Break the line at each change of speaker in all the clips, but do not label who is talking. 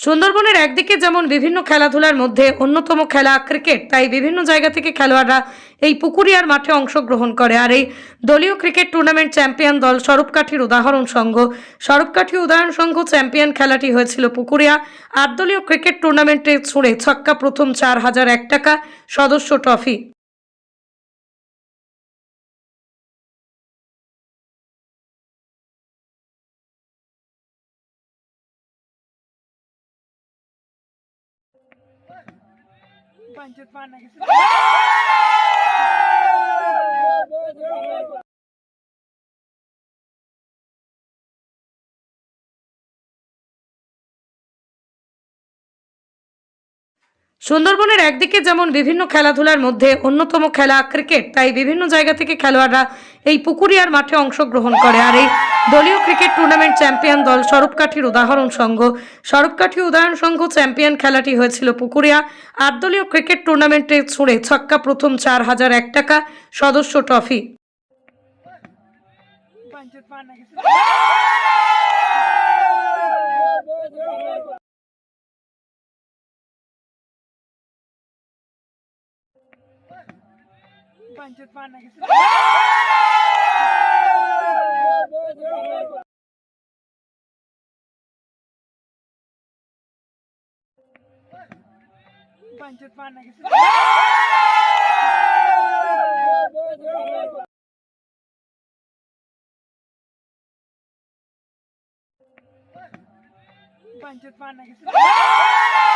সুন্দরবনের একদিকে যেমন বিভিন্ন খেলাধুলার মধ্যে অন্যতম খেলা ক্রিকেট, তাই বিভিন্ন জায়গা থেকে খেলোয়াড়রা এই পুকুরিয়ার মাঠে অংশগ্রহণ করে। আর এই দলীয় ক্রিকেট টুর্নামেন্ট চ্যাম্পিয়ন দল স্বরূপকাঠির উদাহরণ সংঘ স্বরূপকাঠি উদাহরণ সংঘ চ্যাম্পিয়ন খেলাটি হয়েছিল পুকুরিয়া। আট দলীয় ক্রিকেট টুর্নামেন্টে ছুঁড়ে ছক্কা প্রথম চার হাজার এক টাকা সদস্য ট্রফি। সুন্দরবনের একদিকে যেমন বিভিন্ন খেলাধুলার মধ্যে অন্যতম খেলা ক্রিকেট, তাই বিভিন্ন জায়গা থেকে খেলোয়াড়রা এই পুকুরিয়ার মাঠে অংশগ্রহণ করে। আর এই দলীয় ক্রিকেট টুর্নামেন্ট চ্যাম্পিয়ন দল স্বরূপকাঠির উদাহরণ সংঘ। স্বরূপকাঠি উদাহরণ সংঘ চ্যাম্পিয়ন খেলাটি হয়েছিল পুকুরিয়া। আট দলীয় ক্রিকেট টুর্নামেন্টে ছুঁড়ে ছক্কা প্রথম চার হাজার এক টাকা সদস্য ট্রফি।
पंचायत पाहणार पंचायत पाहणार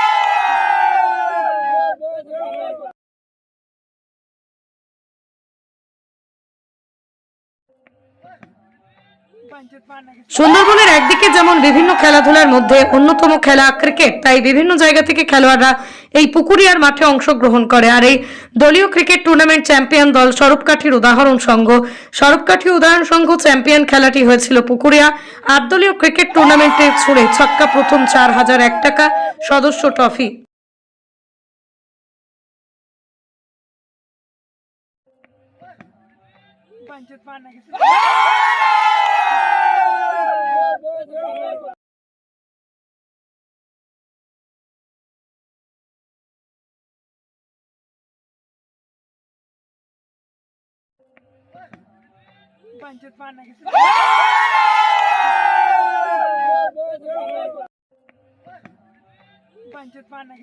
সুন্দরবনের একদিকে যেমন বিভিন্ন খেলাধুলার মধ্যে অন্যতম খেলা ক্রিকেট, তাই বিভিন্ন জায়গা থেকে খেলোয়াড়রা এই পুকুরিয়ার মাঠে অংশগ্রহণ করে। আর এই দলীয় ক্রিকেট টুর্নামেন্ট চ্যাম্পিয়ন দল স্বরূপকাঠির উদাহরণ সংঘ। স্বরূপকাঠি উদাহরণ সংঘ চ্যাম্পিয়ন খেলাটি হয়েছিল পুকুরিয়া। আটদলীয় ক্রিকেট টুর্নামেন্টে ছুড়ে ছক্কা প্রথম চার হাজার এক টাকা সদস্য ট্রফি।
पंचायत पाडण्या पंचायत पाडण्या